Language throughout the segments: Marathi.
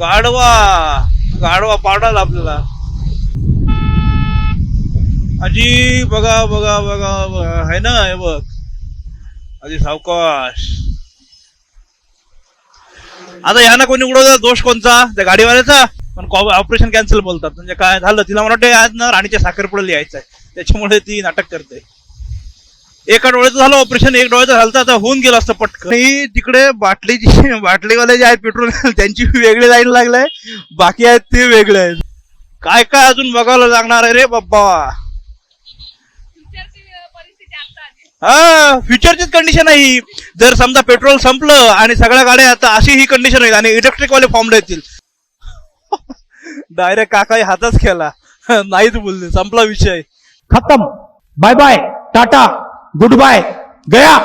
गाढवा गाढवा पाडाल आपल्याला. आजी बघा बघा बघा बघा. आहे ना हे बघ. आजी सावकाश. आता ह्या ना कोणी उडवला दोष कोणचा? त्या गाडीवाल्याचा? पण ऑपरेशन कॅन्सल बोलतात. म्हणजे काय झालं? तिला मला वाटतं आज ना राणीच्या साखरपुड्याला यायचं आहे त्याच्यामुळे ती नाटक करते. एका डोळ्याचं झालं ऑपरेशन एक डोळ्याचं झालं तर आता होऊन गेलं असतं पटकन. आणि तिकडे बाटलीची बाटलीवाले जे आहेत पेट्रोल त्यांची वेगळी लाईन लागलाय बाकी आहेत ते वेगळे आहेत. काय काय अजून बघायला लागणार आहे रे बाप्पा? हा फ्युचरचीच कंडिशन आहे ही. जर समजा पेट्रोल संपलं आणि सगळ्या गाड्या आता अशी ही कंडिशन होईल आणि इलेक्ट्रिक वाले फॉर्म येतील. डायरेक्ट काका हातच केला. नाहीच बोलले संपला विषय. खत्म. Bye bye Tata goodbye गया.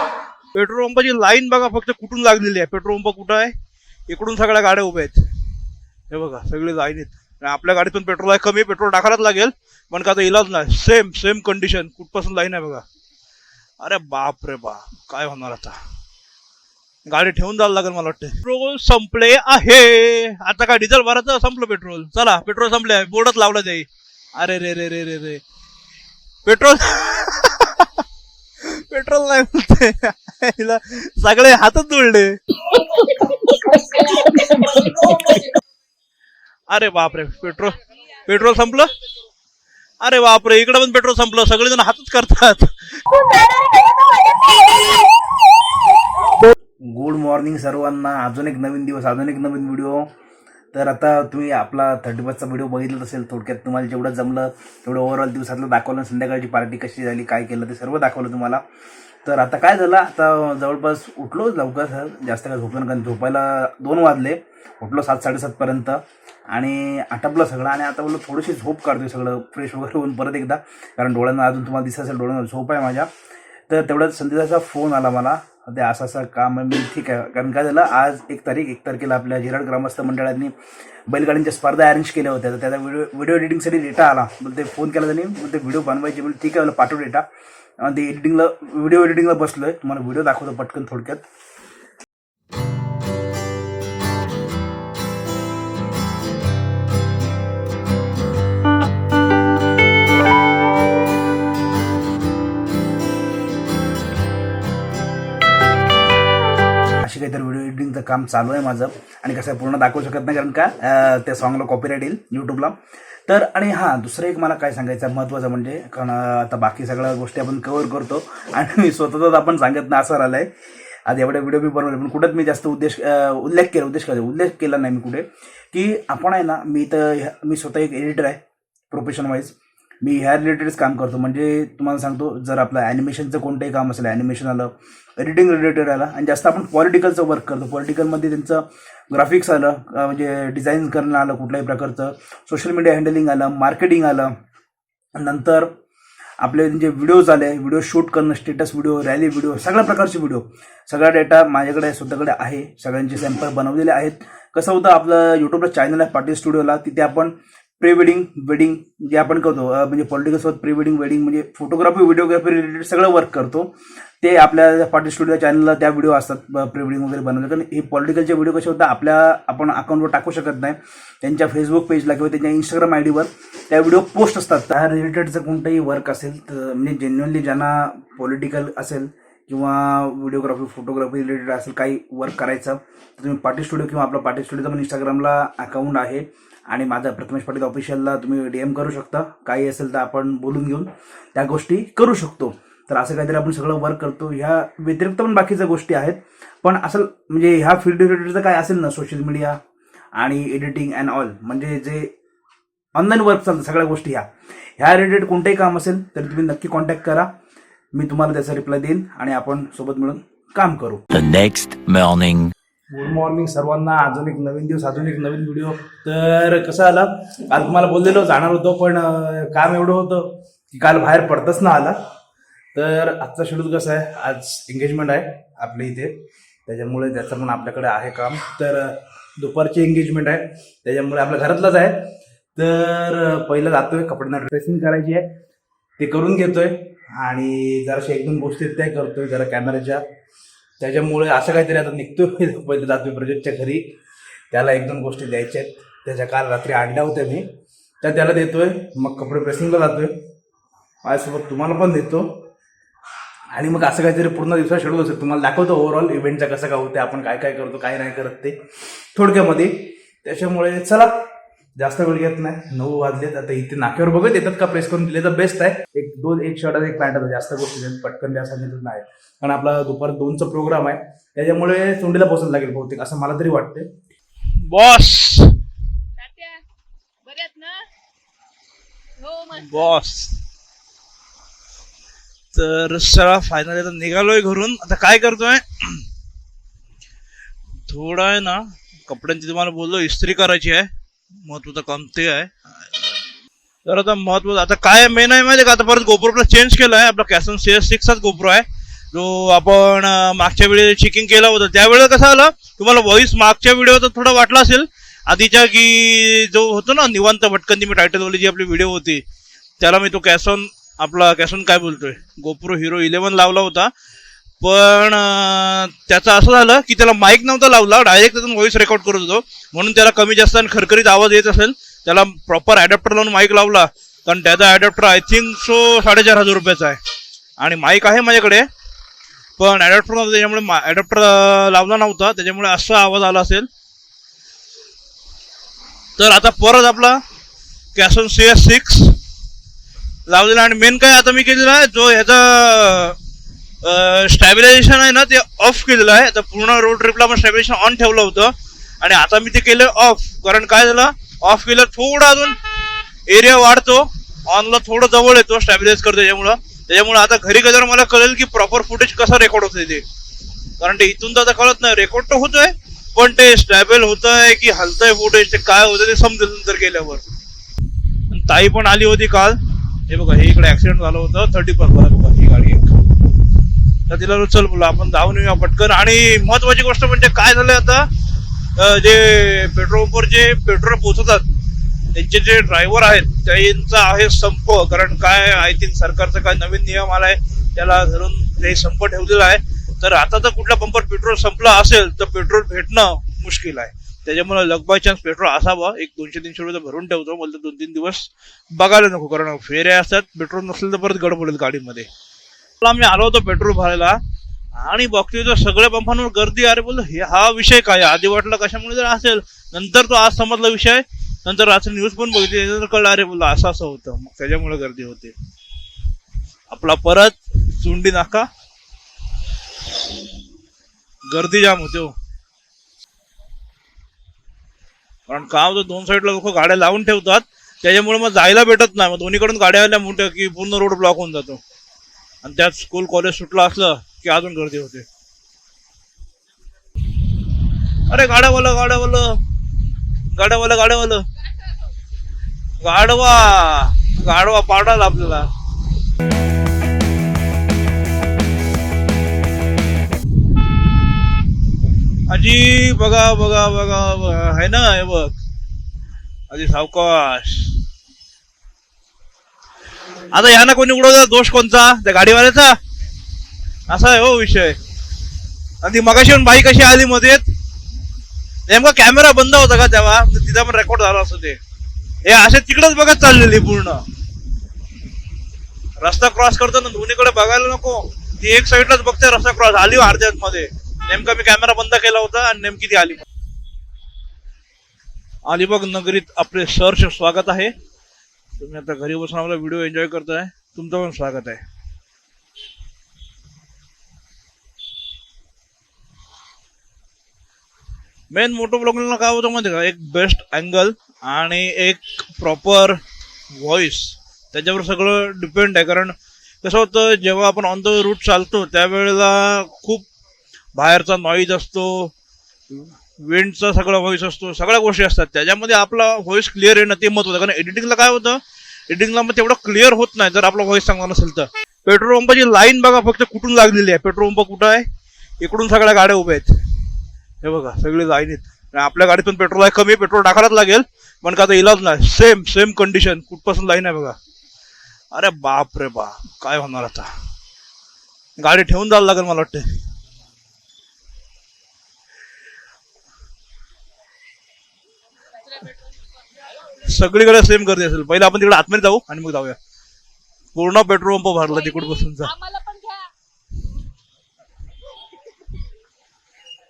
पेट्रोल पंपाची लाईन बघा फक्त कुठून लागलेली आहे. पेट्रोल पंप कुठं आहे? इकडून सगळ्या गाड्या उभ्या आहेत. हे बघा सगळे लाईन आहेत. आपल्या गाडीतून पेट्रोल आहे कमी पेट्रोल टाकायलाच लागेल. पण का आता इलाज नाही. सेम सेम कंडिशन कुठपासून लाईन आहे बघा. अरे बाप रे बाप. काय होणार आता? गाडी ठेवून जायला लागेल मला वाटतं पेट्रोल संपले आहे. आता काय डिझेल भरायचं? संपलं पेट्रोल. चला पेट्रोल संपले बोर्डच लावलं जाई अरे रे रे रे रे रे. पेट्रोल पेट्रोल नाही बोलते हिला सगळे हातच जोडले अरे बापरे पेट्रोल पेट्रोल संपलं? अरे बापरे इकडे पण पेट्रोल संपलं. सगळेजण हातच करतात. गुड मॉर्निंग सर्वांना. अजून एक नवीन दिवस अजून एक नवीन व्हिडिओ तर आता तुम्ही आपला थर्टी फर्स्टचा व्हिडिओ बघितलाच असेल थोडक्यात तुम्हाला जेवढं जमलं तेवढं ओव्हरऑल दिवसातलं दाखवलं संध्याकाळची पार्टी कशी झाली काय केलं ते सर्व दाखवलं तुम्हाला. तर आता काय झालं आता जवळपास उठलो लवकर सर. जास्त काय झोपलं कारण झोपायला दोन वाजले. उठलो सात साडेसातपर्यंत आणि आटपलं सगळं. आणि आता बोललो थोडीशी झोप काढतोय सगळं. फ्रेश वगैरे होऊन परत एकदा. कारण डोळ्यांना अजून तुम्हाला दिसत असेल डोळ्यांना झोप आहे माझ्या. तर तेवढ्यात संदेशाचा फोन आला मला. ते असं असं काम आहे. मी ठीक आहे. कारण काय झालं आज एक तारीख एक तारखेला आपल्या जिराड ग्रामस्थ मंडळांनी बैलगाड्यांच्या स्पर्धा अरेंज केल्या होत्या. तर त्याचा व्हिडिओ व्हिडिओ एडिटिंगसाठी डेटा आला. मग ते फोन केला त्यांनी. मग ते व्हिडिओ बनवायचे. म्हणजे ठीक आहे मला पाठव डेटा आणि ते एडिटिंगला व्हिडिओ एडिटिंगला बसलोय. तुम्हाला व्हिडिओ दाखवतो पटकन थोडक्यात. काहीतरी व्हिडिओ एडिटिंगचं काम चालू आहे माझं. आणि कसं पूर्ण दाखवू शकत नाही कारण का त्या सॉंगला कॉपीराईट येईल यूट्यूबला तर आणि हां दुसरं एक मला काय सांगायचं महत्त्वाचं म्हणजे कारण आता बाकी सगळ्या गोष्टी आपण कव्हर करतो. आणि मी स्वतःच आपण सांगत नाही असं राहिलं आहे आज एवढे व्हिडिओ मी बनवले पण कुठंच मी जास्त उद्देश उल्लेख केला उद्देश केला उल्लेख केला नाही मी कुठे. की आपण आहे ना मी तर ह्या- मी स्वतः एक एडिटर आहे प्रोफेशन वाईज मी ह्या रिलेटेडच काम करतो. म्हणजे तुम्हाला सांगतो जर आपलं ॲनिमेशनचं कोणतंही काम असेल ॲनिमेशन आलं एडिटिंग रिलेटेड आला. आणि जास्त आपण पॉलिटिकलचं वर्क करतो. पॉलिटिकलमध्ये त्यांचं ग्राफिक्स आलं म्हणजे डिझाईन करणं आलं कुठल्याही प्रकारचं. सोशल मीडिया हँडलिंग आलं मार्केटिंग आलं. नंतर आपले जे व्हिडिओज आले व्हिडिओ शूट करणं स्टेटस व्हिडिओ रॅली व्हिडिओ सगळ्या प्रकारचे व्हिडिओ सगळा डेटा माझ्याकडे स्वतःकडे आहे. सगळ्यांचे सॅम्पल बनवलेले आहेत. कसं होतं आपलं यूट्यूबला चॅनल आहे पाटील स्टुडिओला तिथे आपण प्री वेडिंग वेडिंग जे आपण करतो म्हणजे पॉलिटिकल सोबत प्री वेडिंग वेडिंग म्हणजे फोटोग्राफी व्हिडिओग्राफी रिलेटेड सगळं वर्क करतो. ते आपल्या पाटील स्टुडिओ चॅनलला त्या व्हिडिओ असतात प्री वेडिंग वगैरे बनवले कारण हे पॉलिटिकलचे व्हिडिओ कसे होतात आपल्या आपण अकाउंटवर टाकू शकत नाही. त्यांच्या फेसबुक पेजला किंवा त्यांच्या इंस्टाग्राम आय डीवर त्या व्हिडिओ पोस्ट असतात. त्या रिलेटेडचं कोणतंही वर्क असेल तर म्हणजे जेन्युअनली ज्यांना पॉलिटिकल असेल किंवा व्हिडिओग्राफी फोटोग्राफी रिलेटेड असेल काही वर्क करायचं तर तुम्ही पाटील स्टुडिओ किंवा आपला पाटील स्टुडिओचा पण इंस्टाग्रामला अकाउंट आहे. आणि माझा प्रथमेश पाटील ऑफिशियलला तुम्ही डी एम करू शकता. काही असेल तर आपण बोलून घेऊन त्या गोष्टी करू शकतो. तर असं काहीतरी आपण सगळं वर्क करतो. ह्या व्यतिरिक्त पण बाकीच्या गोष्टी आहेत. पण असं म्हणजे ह्या फील्ड रिलेटेडचं काय असेल ना सोशल मीडिया आणि एडिटिंग अँड ऑल म्हणजे जे ऑनलाईन वर्क चालतं सगळ्या गोष्टी ह्या. ह्या रिलेटेड कोणतंही काम असेल तर तुम्ही नक्की कॉन्टॅक्ट करा. मी तुम्हाला त्याचा रिप्लाय देईन आणि आपण सोबत मिळून काम करू. The next morning good morning सर्वांना. अजून एक नवीन दिवस अजून एक नवीन व्हिडिओ तर कसं आला? काल तुम्हाला बोललेलो जाणार होतो पण काम एवढं होतं की काल बाहेर पडतच ना आला. तर आजचा शेड्यूल कसं आहे? आज एंगेजमेंट आहे आपल्या इथे. त्याच्यामुळे त्याचं पण आपल्याकडे आहे काम. तर दुपारची एंगेजमेंट आहे. त्याच्यामुळे आपल्या घरातलंच आहे. तर पहिलं जातोय कपड्यांना ड्रेसिंग करायची आहे. ते करून घेतोय. आणि जराशा एक दोन गोष्टी आहेत त्या करतोय. जरा कॅमेऱ्याच्या त्याच्यामुळे असं काहीतरी आता निघतोय पहिले जातोय प्रोजेक्टच्या घरी. त्याला एक दोन गोष्टी द्यायच्या आहेत. त्याच्या काल रात्री आणल्या होत्या मी. त्या त्याला देतोय. मग कपडे प्रेसिंगला जातोय. माझ्यासोबत तुम्हाला पण देतो. आणि मग असं काहीतरी पूर्ण दिवसात शेड्यूल असेल. तुम्हाला दाखवतो ओव्हरऑल इव्हेंटचा कसं काय होते आपण काय काय करतो काय नाही करत ते. थोडक्यामध्ये. त्याच्यामुळे चला जास्त वेळ घेत नाही. नऊ वाजलेत. आता इथे नाक्यावर बघत येतात का? प्रेस करून दिले तर बेस्ट आहे. एक दोन एक शर्ट एक पॅन्ट आता जास्त गोष्टी आहेत, पटकन द्या सांगितलं नाही. कारण आपला दुपार दोनचा प्रोग्राम आहे. त्याच्यामुळे तोंडीला पोचायला लागेल बहुतेक असं मला तरी वाटतंय. बॉस ना? हो मस्त. बॉस तर चला फायनली आता निघालोय घरून. आता काय करतोय? थोडं आहे ना कपड्यांची तुम्हाला बोललो इस्त्री करायची आहे. महत्वाचं काम ते आहे. तर आता महत्वाचं आता काय मेन आहे माहिती आहे का? आता परत गोप्रो चेंज केलं आहे. आपला कॅसन सी एस सिक्सचाच गोप्रो आहे. जो आपण मागच्या वेळी चेकिंग केलं होतं. त्यावेळेला कसं आलं? तुम्हाला व्हॉइस मागच्या व्हिडिओ थोडा वाटला असेल. आधीच्या की जो होतो ना निवांत भटकंती मी टायटलवाली जी आपली व्हिडिओ होती त्याला मी तो कॅसॉन आपला कॅसॉन काय बोलतोय? गोप्रो हिरो इलेव्हन लावला होता. पण त्याचं असं झालं की त्याला माईक नव्हता लावला. डायरेक्ट त्यातून व्हॉइस रेकॉर्ड करत होतो. म्हणून त्याला कमी जास्त आणि खरखरीत आवाज येत असेल त्याला प्रॉपर अडॅप्टर लावून माईक लावला. कारण त्याचा अडॅप्टर आय थिंक सो साडेचार हजार रुपयाचा आहे. आणि माईक आहे माझ्याकडे. पण अडॅप्टर नव्हतं त्याच्यामुळे मा अडॅप्टर लावला नव्हता. त्याच्यामुळे असा आवाज आला असेल. तर आता परत आपला कॅसन सी एस सिक्स लावलेला. आणि मेन काय आता मी केलेला आहे जो ह्याचा स्टॅबिलायझेशन आहे ना ते ऑफ केलेलं आहे. तर पूर्ण रोड ट्रिपला आपण स्टॅबिलायझेशन ऑन ठेवलं होतं. आणि आता मी ते केलं ऑफ कारण काय झालं? ऑफ केलं थोडं अजून एरिया वाढतो. ऑनला थोडं जवळ येतो स्टॅबिलाइज करतो त्याच्यामुळं त्याच्यामुळे आता घरी गेल्यावर मला कळेल की प्रॉपर फुटेज कसं रेकॉर्ड होतंय ते. कारण ते इथून तर आता कळत नाही. रेकॉर्ड तर होतोय पण ते स्टॅबल होत आहे की हलतंय फुटेज ते काय होतं ते समजेल नंतर केल्यावर. ताई पण आली होती काल. हे बघा हे इकडे ऍक्सिडेंट झालं होतं. थर्टी पर्स बघा ही गाडी एक. तर तिला चल बोला आपण धावून येऊया पटकन. आणि महत्वाची गोष्ट म्हणजे काय झालं आता? जे पेट्रोल पंपवर जे पेट्रोल पोचवतात त्यांचे जे ड्रायव्हर आहेत त्यांचा आहे संप. कारण काय आय थिंक सरकारचा काय नवीन नियम आला आहे त्याला धरून ते संप ठेवलेला आहे. तर आता तर कुठल्या पंपर पेट्रोल संपला असेल तर पेट्रोल भेटणं मुश्किल आहे. त्याच्यामुळे लग बाय चान्स पेट्रोल असावं. एक दोनशे तीनशे रुपये तर भरून ठेवतो. मला दोन तीन दिवस बघायला नको कारण फेऱ्या असतात पेट्रोल नसेल तर परत गडबड गाडीमध्ये. आपला आम्ही आलो होतो पेट्रोल भरायला. आणि बघतोय तर सगळ्या पंपांवर गर्दी अरे बोल हे हा विषय काय आधी वाटलं कशामुळे जर असेल नंतर तो आज समजला विषय. नंतर रात्री न्यूज पण बघितली त्याच्यानंतर कळलं अरे बोल असं असं होतं. मग त्याच्यामुळे गर्दी होते. आपला परत चुंडी नाका. गर्दी जाम होते हो. कारण का होतं दोन साईडला लोक गाड्या लावून ठेवतात. त्याच्यामुळे मग जायला भेटत नाही. मग दोन्हीकडून गाड्या आल्या मोठ्या की पूर्ण रोड ब्लॉक होऊन जातो. आणि त्यात स्कूल कॉलेज सुटलं असलं की अजून गर्दी होते. अरे गाड्यावालं गाड्यावाला. गाड्यावालं गाड्यावालं. गाडवा. गाडवा पाडाल आपल्याला. आजी बघा बघा बघा बघा. आहे ना हे बघ. आजी सावकाश. आता ह्या ना कोणी उडवता दोष कोणचा? त्या गाडीवाल्याचा? असा आहे हो विषय. आणि ती मगाशी पण बाई कशी आली मध्ये नेमका कॅमेरा बंद होता का तेव्हा? म्हणजे तिथं पण रेकॉर्ड झाला असं ते. हे असे तिकडेच बघत चाललेली पूर्ण. रस्ता क्रॉस करताना दोन्हीकडे बघायला नको. ती एक साईडलाच बघते रस्ता क्रॉस आली अर्ध्यात मध्ये नेमका मी कॅमेरा बंद केला होता आणि नेमकी ती आली. अलिबाग नगरीत आपले सहर्ष स्वागत आहे. तुम्ही आता घरी बसून आपला व्हिडिओ एन्जॉय करताय. तुमचं पण स्वागत आहे. मेन मोटो ब्लॉगला काय होतं माहिती का? एक बेस्ट अँगल आणि एक प्रॉपर व्हॉइस त्याच्यावर सगळं डिपेंड आहे. कारण कसं होतं जेव्हा आपण ऑन द रूट चालतो त्यावेळेला खूप बाहेरचा नॉईज असतो. विंडचा सगळा व्हॉइस असतो सगळ्या गोष्टी असतात. त्याच्यामध्ये आपला व्हॉइस क्लिअर येणं ते महत्वाचं कारण एडिटिंगला काय होतं? एडिटिंगला मग तेवढं क्लिअर होत नाही जर आपला व्हॉइस चांगला नसेल तर. पेट्रोल पंपाची लाईन बघा फक्त कुठून लागलेली आहे. पेट्रोल पंप कुठं आहे? इकडून सगळ्या गाड्या उभ्या आहेत. हे बघा सगळे लाईन आहेत. आणि आपल्या गाडीतून पेट्रोल आहे कमी पेट्रोल टाकायलाच लागेल. पण का आता इलाज नाही. सेम सेम कंडिशन कुठपासून लाईन आहे बघा. अरे बाप रे बाप. काय होणार आता? गाडी ठेवून जायला लागेल मला वाटतं सगळीकडे सेम गर्दी असेल. पहिला आपण तिकडे आतमध्ये जाऊ आणि मग जाऊया. पूर्ण पेट्रोल पंप भरला तिकडे पण घ्या.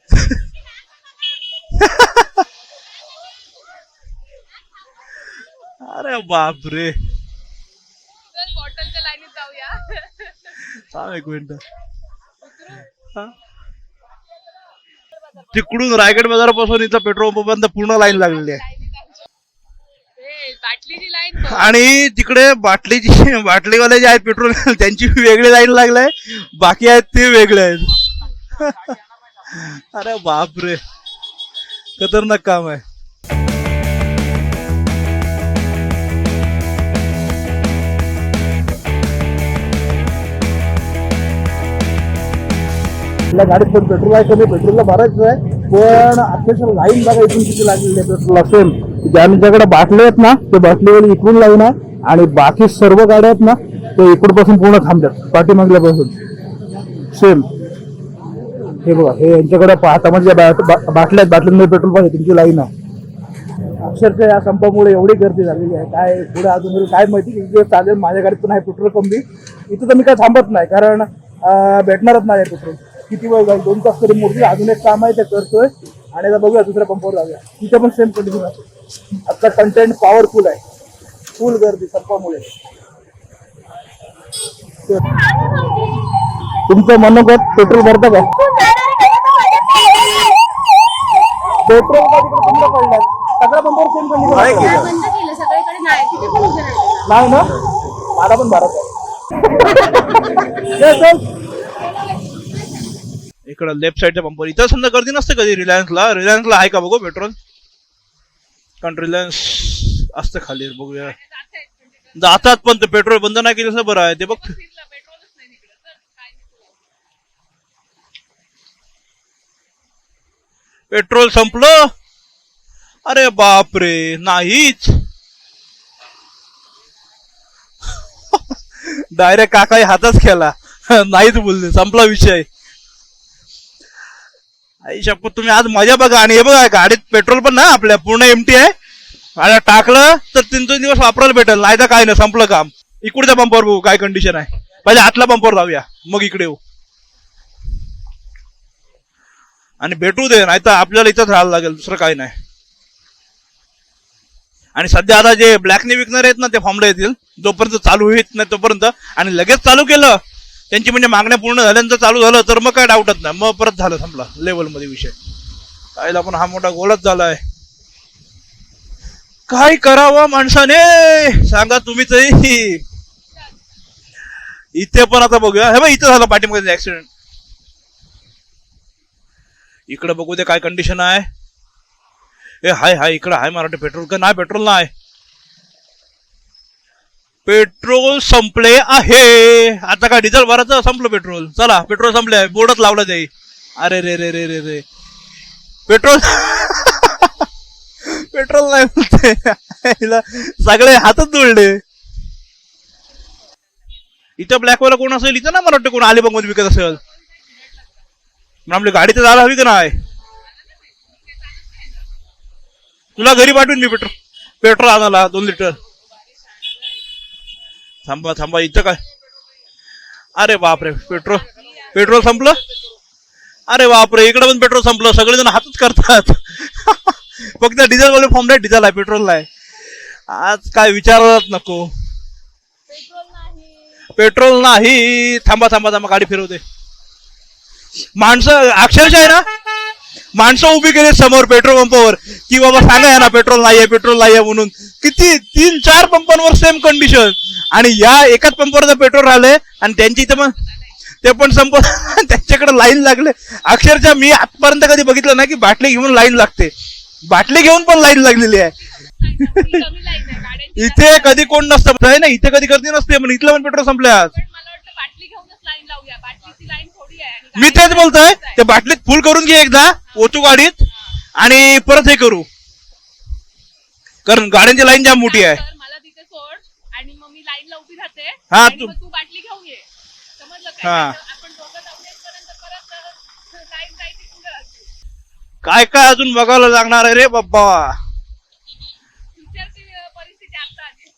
अरे बाप रे तर बॉटलच्या लाईनीत जाऊया. थांब एक मिनिट? तिकडून रायगड बाजारापासून इथं पेट्रोल पंपापर्यंत पूर्ण लाईन लागलेली आहे ए, बाटलीची लाईन बघ. आणि तिकडे बाटलीची बाटलीवाले जे आहेत पेट्रोल त्यांची वेगळी लाईन लागलाय. बाकी आहेत ते वेगळे आहेत. अरे बाप रे खतरनाक काम आहे. गाडीत पण पेट्रोल आहे कमी पेट्रोलला भरायचं आहे. पण अक्षरशः लाईन बघा इथून किती लागलेली आहे पेट्रोल सेम ज्यांच्याकडे बाटले आहेत ना ते बाटलीवाली इकडून लाईन आहे आणि बाकी सर्व गाड्या आहेत ना ते इकडपासून पूर्ण थांबतात पाठीमागल्यापासून. सेम हे बघा हे यांच्याकडे पाहता म्हणजे बाटल्या आहेत बाटलीमध्ये पेट्रोल पाहिजे त्यांची लाईन आहे. अक्षरशः या संपामुळे एवढी गर्दी झालेली आहे. काय पुढे अजून काय माहिती दिवस चालेल माझ्या गाडीत पण आहे पेट्रोल कमी इथं तर मी काय थांबत नाही कारण भेटणारच नाही पेट्रोल. किती वेळ जाईल? दोन तास तरी मोठी अजून एक काम आहे ते करतोय. आणि आता बघूया दुसऱ्या पंपावर जाऊया. तिथे पण सेम कंडिशन आहे. आता कंटेंट पॉवरफुल आहे. फुल गर्दी संपामुळे. तुमचं मनोगत पेट्रोल भरतं का? पेट्रोल का तिकडे बंद पडलं सगळ्या पंपावर सेम कंडिशन नाही. ना? मला पण भारत आहे. इकडं लेफ्ट साईडच्या पंपवर इथं समजा गर्दी नसते कधी रिलायन्सला रिलायन्सला आहे का बघू पेट्रोल कारण रिलायन्स असतं खाली. बघूया. जातात पण ते पेट्रोल बंद नाही केलं बरं आहे. ते बघ. पेट्रोल संपलं. अरे बापरे. नाहीच. डायरेक्ट काकाही हातच केला. नाहीच बोलले. संपला विषय. आई शपथ तुम्ही आज मजा बघा. आणि हे बघा गाडीत पेट्रोल पण ना आपल्या पूर्ण एमटी आहे. आणि टाकलं तर तीन तीन दिवस वापरायला भेटेल. नाही तर काय नाही संपलं काम. इकडच्या पंपावर बघू काय कंडिशन आहे. पहिले आतल्या पंपावर जाऊया. मग इकडे येऊ. आणि भेटू दे नाही तर आपल्याला इथंच राहायला लागेल दुसरं काही नाही. आणि सध्या आता जे ब्लॅकने विकणार आहेत ना ते फॉर्मला येतील. जोपर्यंत चालू होत नाही तोपर्यंत. आणि लगेच चालू केलं त्यांची म्हणजे मागण्या पूर्ण झाल्यानंतर चालू झालं तर मग काय डाऊटच नाही. मग परत झालं संपला लेवलमध्ये विषय. आईला पण हा मोठा गोलच झालाय. काय करावं माणसाने? सांगा तुम्हीच इथे पण आता बघूया. हे बघ इथं झालं पाठीमध्ये ऍक्सिडेंट इकडे बघू दे काय कंडिशन आहे. ए हाय हाय इकडे हाय मराठी पेट्रोल का नाही पेट्रोल नाही. पेट्रोल संपले आहे. आता का डिझेल भरायचं? संपलं पेट्रोल. चला पेट्रोल संपले. बोर्डच लावलं जाई अरे रे रे रे रे रे. पेट्रोल पेट्रोल नाही बोलते. सगळे हातच जोडले इथं ब्लॅक वाला कोण असेल? इथं ना मला वाटतं कोण अलिबागमध्ये विकत असेल. मग आपली गाडी तर जायला हवी का नाही? तुला घरी पाठवून मी पेट्रोल. पेट्रोल आणाला दोन लिटर. थांबा थांबा इथं काय? अरे बापरे पेट्रोल पेट्रोल संपलं? अरे बापरे इकडे पण पेट्रोल संपलं. सगळेजण हातच करतात. फक्त डिझेलवाले फॉर्म नाही डिझेल आहे पेट्रोल आहे. आज काय विचारत नको. पेट्रोल नाही पेट्रोल नाही. थांबा थांबा थांबा गाडी फिरवते. माणसं अक्षरशः आहे ना? माणसं उभी केली समोर पेट्रोल पंपावर की बाबा सांगा या ना पेट्रोल नाहीये पेट्रोल नाहीये म्हणून. किती तीन चार पंपांवर सेम कंडिशन आणि या एकाच पंपावर जर पेट्रोल राहिले आणि त्यांची इथं पण ते पण संप त्यांच्याकडे लाईन लागले. अक्षरशः मी आजपर्यंत कधी बघितलं नाही की बाटली घेऊन लाईन लागते. बाटली घेऊन पण लाईन लागलेली आहे. इथे कधी कोण नसतं. ना इथे कधी गर्दी नसते पण इथलं पण पेट्रोल संपले आज. मी तेच बोलतोय ते बाटलीत फुल करून घे एकदा ओतू गाडीत आणि परत हे करू. कारण गाड्यांची लाईन जाम मोठी आहे. तर मला तिथे सोड आणि मग मी लाईनला उभी राहते हा, आणि तू- मग तू बाटली घेऊन ये. समजलं हा. काय आपण दोघं जाऊन येईपर्यंत परत लाईन जायची कुठे राहते काय काय अजून बघायला लागणार आहे रे बाप्पा?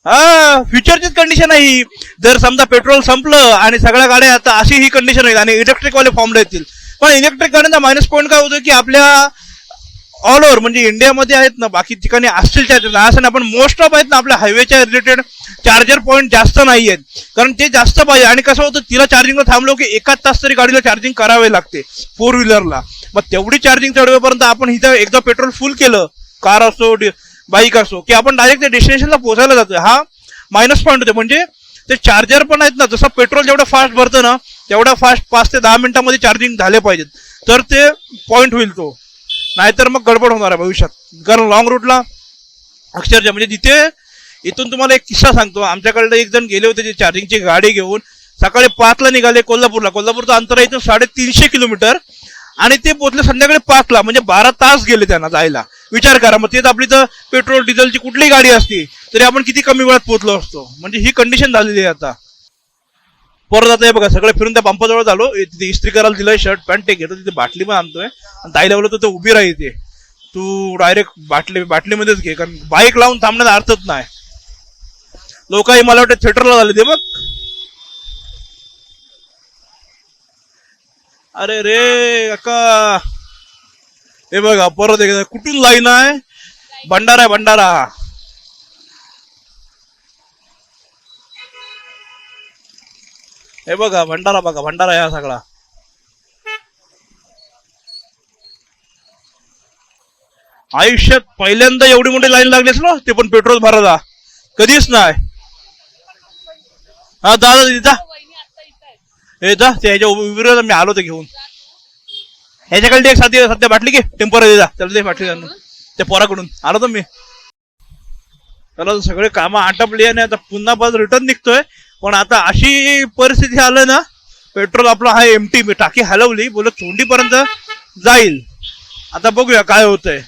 हा फ्युचरचीच कंडिशन आहे ही. जर समजा पेट्रोल संपलं आणि सगळ्या गाड्या आता अशी ही कंडिशन होईल आणि इलेक्ट्रिक वाले फॉर्म येतील पण इलेक्ट्रिक गाड्यांचा मायनस पॉईंट काय होतो की आपल्या ऑल ओव्हर म्हणजे इंडियामध्ये आहेत ना बाकी ठिकाणी असतील चार्जर असं नाही मोस्ट ऑफ आहेत ना आपल्या हायवेच्या रिलेटेड चार्जर पॉईंट जास्त नाही आहेत. कारण ते जास्त पाहिजे. आणि कसं होतं तिला चार्जिंगला थांबलो की एकाच तास तरी गाडीला चार्जिंग करावे लागते फोर व्हीलरला मग तेवढी चार्जिंग चढवेपर्यंत आपण इथं एकदा पेट्रोल फुल केलं कार असो बाईक असो की आपण डायरेक्ट त्या डेस्टिनेशनला पोहोचायला जातो हा मायनस पॉईंट होते म्हणजे ते चार्जर पण आहेत ना जसं पेट्रोल जेवढं फास्ट भरतं ना तेवढा फास्ट पाच ते दहा मिनिटामध्ये चार्जिंग झाले पाहिजेत. तर ते पॉईंट होईल तो. नाहीतर मग गडबड होणार आहे भविष्यात. कारण लॉंग रूटला अक्षरशः म्हणजे तिथे इथून तुम्हाला एक किस्सा सांगतो. आमच्याकडे एक जण गेले होते ते चार्जिंगची गाडी घेऊन. सकाळी पाचला निघाले कोल्हापूरला. कोल्हापूरचं अंतर आहे इथून साडेतीनशे किलोमीटर. आणि ते पोचले संध्याकाळी पाचला म्हणजे बारा तास गेले त्यांना जायला. विचार करा मग तेच आपली तर पेट्रोल डिझेलची कुठलीही गाडी असती तरी आपण किती कमी वेळात पोहोचलो असतो. म्हणजे ही कंडिशन झालेली आहे आता. परत आता हे बघा सगळे फिरून त्या पंपाजवळ झालो. तिथे इस्त्री करायला दिलं शर्ट पॅन्ट ते घेतो तिथे बाटली पण आणतोय. आणि ताई लावलं तर उभी राहते तू डायरेक्ट बाटली बाटलीमध्येच घे कारण बाईक लावून थांबण्याचा अर्थच नाही. लोकही मला वाटतं थिएटरला झाले ते बघ. अरे रे काका हे बघा परत एकदा कुठून लाईन आहे? भंडारा आहे भंडारा. हे बघा भंडारा बघा भंडारा या हा सगळा. आयुष्यात पहिल्यांदा एवढी मोठी लाईन लागलीच ना ते पण पेट्रोल भरायला. कधीच नाही. हा दादा दिदा वहिनी आता इथं आहेत हे जा ते ह्याच्या विरोधात मी आलो ते घेऊन. ह्याच्याकडे एक साथी सध्या बाटली घे. टेंपररी जा. त्याला ते बाटली जाणून त्या पोराकडून. आलो तर मी. त्याला सगळे कामं आटपली आणि आता पुन्हा परत रिटर्न निघतोय. पण आता अशी परिस्थिती आलं ना पेट्रोल आपला हा एमटी मी टाकी हलवली बोलत चोंडीपर्यंत जाईल. आता बघूया काय होतंय.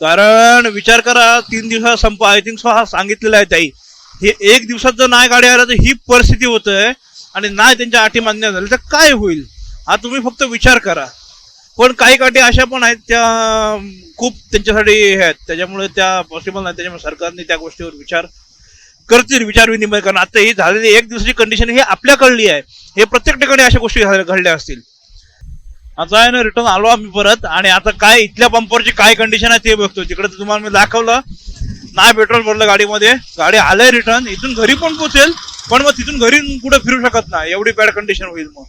कारण विचार करा तीन दिवसाचा संप आय थिंक सो हा सांगितलेला आहे ताई. हे एक दिवसात जर नाही गाडी आल्या तर ही परिस्थिती होत आहे आणि नाही त्यांच्या अटी मान्य झाल्या तर काय होईल? हा तुम्ही फक्त विचार करा. पण काही काठी अशा पण आहेत त्या खूप त्यांच्यासाठी हे आहेत. त्याच्यामुळे त्या पॉसिबल नाही. त्याच्यामुळे सरकारने त्या गोष्टीवर विचार करतील विचार विनिमय कारण. आता ही झालेली एक दिवसाची कंडिशन ही आपल्या कळली आहे. हे प्रत्येक ठिकाणी अशा गोष्टी घडल्या असतील. आता आहे ना रिटर्न आलो आम्ही परत. आणि आता काय इथल्या पंपवरची काय कंडिशन आहे ते बघतो तिकडे तुम्हाला मी दाखवलं. नाही पेट्रोल भरलं गाडीमध्ये. गाडी आलंय रिटर्न इथून घरी पण पोचेल पण मग तिथून घरी कुठे फिरू शकत नाही. एवढी बॅड कंडिशन होईल मग.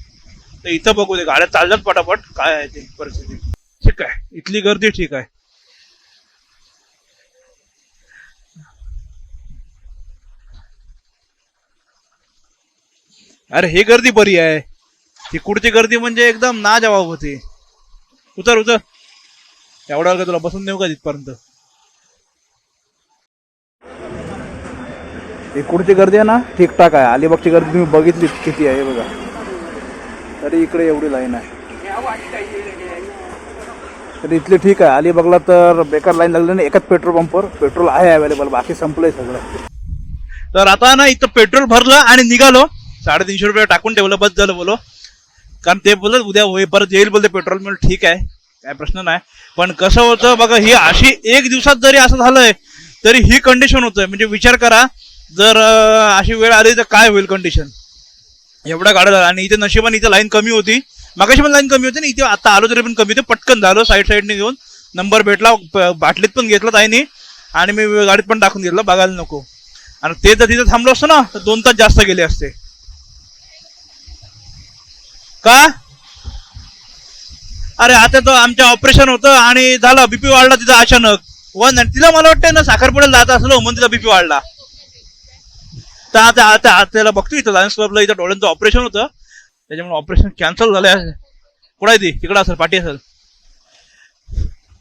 तर इथं बघू दे गाड्या चालल्यात पटापट. काय आहे ते परिस्थिती. ठीक आहे. इथली गर्दी ठीक आहे. अरे हे गर्दी बरी आहे. ती कुठची गर्दी म्हणजे एकदम ना जवाब होती. उतर उतर. एवढा का तुला बसून देऊ का तिथपर्यंत? इकडची गर्दी आहे ना ठीकठाक आहे. अलिबागची गर्दी तुम्ही बघितली किती आहे बघा. तरी इकडे एवढी लाईन आहे. तर इथली ठीक आहे. अलिबागला तर बेकार लाईन लागली नाही एकाच पेट्रोल पंपवर. पेट्रोल आहे अवेलेबल बाकी संपलंय सगळं. तर आता ना इथं पेट्रोल भरलं आणि निघालो. साडेतीनशे रुपये टाकून ठेवलं बस झालं बोलो. कारण ते बोलत उद्या होई परत येईल बोलते पेट्रोल मिळ ठीक आहे. काय प्रश्न नाही. पण कसं होतं बघा ही अशी एक दिवसात जरी असं झालंय तरी ही कंडिशन होतं म्हणजे विचार करा जर अशी वेळ आली तर काय होईल कंडिशन एवढा गाडा झाला आणि इथे नशिबाने इथे लाईन कमी होती. मागाशी पण लाईन कमी होती ना इथे आता आलो तरी पण कमी होते. पटकन झालो साईड साईडने घेऊन. नंबर भेटला बाटलीत पण घेतला ताईने. आणि मी गाडीत पण टाकून घेतलं बघायला नको. आणि ते जर तिथे थांबलो असतो ना तर दोन तास जास्त गेले असते. का? अरे आता तो आमच्या ऑपरेशन होतं आणि झालं बीपी वाढला तिथं अचानक. वन तिला मला वाटतं ना साखरपुड्याला जात असलो म्हणून तिचा बीपी वाढला. तर आता आता आता त्याला बघतो इथं लायन्स क्लबला इथं डोळ्यांचं ऑपरेशन होतं. त्याच्यामुळे ऑपरेशन कॅन्सल झालंय. कुठं आहे ती? तिकडं असेल पाठी असेल.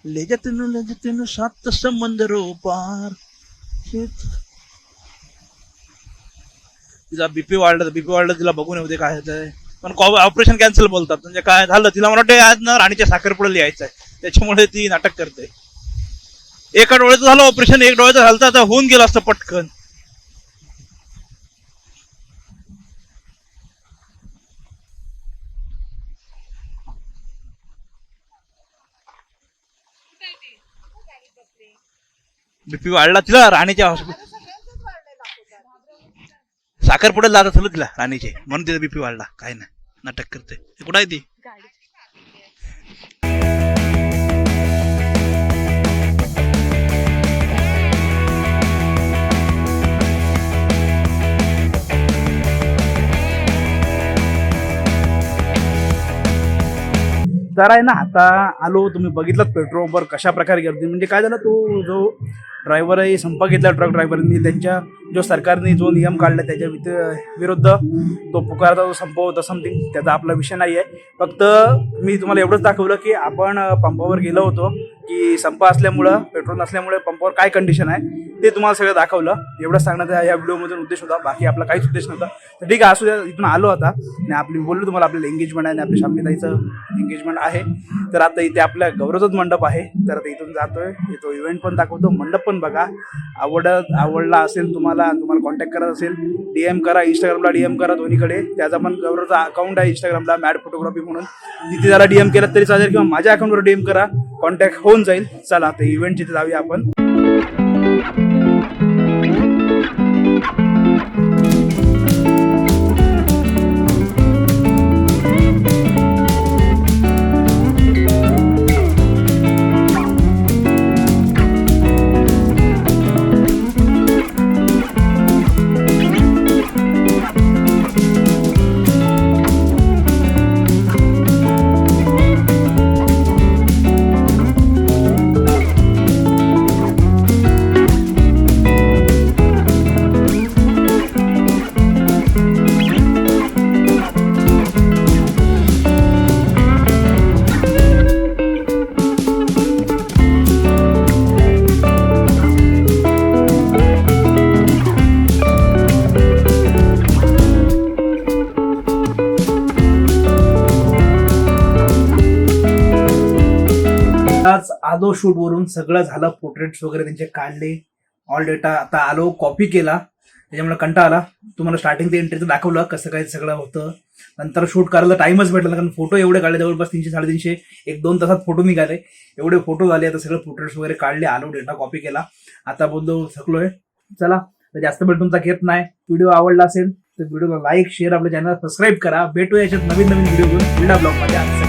लेजतन लेजतन सात संबंध रो पार. तिचा बीपी वाढला बीपी वाढला तिला बघून येऊ दे काय होतंय. पण ऑपरेशन कॅन्सल बोलतात. म्हणजे काय झालं? तिला मला वाटतं आज ना राणीच्या साखरपुड्याला यायचंय. त्याच्यामुळे ती नाटक करते. एका डोळ्याचं झालं ऑपरेशन एक डोळ्याचं झालं तर आता होऊन गेलं असतं पटकन. बीपी वाढला तिला राणीच्या हॉस्पिटल सगळ्यांचंच साखरपुड्यात जात असेल तिला राणीचे. म्हणून तिचा बीपी वाढला. काय नाही. नाटक करते कुठं आहे ती? तर आहे ना आता आलो तुम्ही बघितलं पेट्रोलवर कशा प्रकारे गर्दी. म्हणजे काय झालं तो जो ड्रायव्हर आहे संप घेतला ट्रक ड्रायव्हरनी त्यांच्या जो सरकारने जो नियम काढला त्याच्या वित- विरुद्ध तो पुकारता जो संप होता समथिंग त्याचा आपला विषय नाही आहे फक्त मी तुम्हाला एवढंच दाखवलं की आपण पंपावर गेलो होतो की संप असल्यामुळं पेट्रोल नसल्यामुळे पंपावर काय कंडिशन आहे? ते तुम्हाला सगळं दाखवलं. एवढंच सांगण्याचा या व्हिडिओमधून उद्देश होता. बाकी आपला काहीच उद्देश नव्हता. तर ठीक आहे असू द्या इथून आलो आता. आणि आपली बोललो तुम्हाला आपल्याला एंगेजमेंट आहे आणि आपल्या शामलीताईचं एंगेजमेंट आहे. तर आता इथे आपल्या गौरवचाच मंडप आहे. तर आता इथून जातोय. तो इव्हेंट पण दाखवतो. मंडप पण बघा. आवडत आवडला असेल तुम्हाला तुम्हाला कॉन्टॅक्ट करत असेल डीएम करा. इंस्टाग्रामला डीएम करा दोन्हीकडे. त्याचा पण गौरवचा अकाउंट आहे इंस्टाग्रामला मॅड फोटोग्राफी म्हणून. तिथे जरा डीएम केलं तरी चालेल किंवा माझ्या अकाउंटवर डीएम करा. कॉन्टॅक्ट होऊन जाईल. चला आता इव्हेंट जिथे जाऊया आपण. thank you आलो शूट वरून सगळं झालं पोर्ट्रेट्स वगैरे त्यांचे काढले. ऑल डेटा आता आलो कॉपी केला. त्याच्यामुळे कंटा आला. तुम्हाला स्टार्टिंग ते एंट्रीचं दाखवलं कसं काय सगळं होतं. नंतर शूट करायला टाइमच भेटला कारण फोटो एवढे काढले जवळपास तीनशे साडेतीनशे एक दोन तासात फोटो निघाले. एवढे फोटो झाले आता सगळे पोर्ट्रेट्स वगैरे काढले आलो डेटा कॉपी केला. आता बोललो थकलोय. चला तर जास्त वेळ तुमचा घेत नाही. व्हिडिओ आवडला असेल तर व्हिडिओला लाईक शेअर आपल्या चॅनल सबस्क्राईब करा. भेटूया याच्यात नवीन नवीन व्हिडिओ घेऊन ब्लॉगमध्ये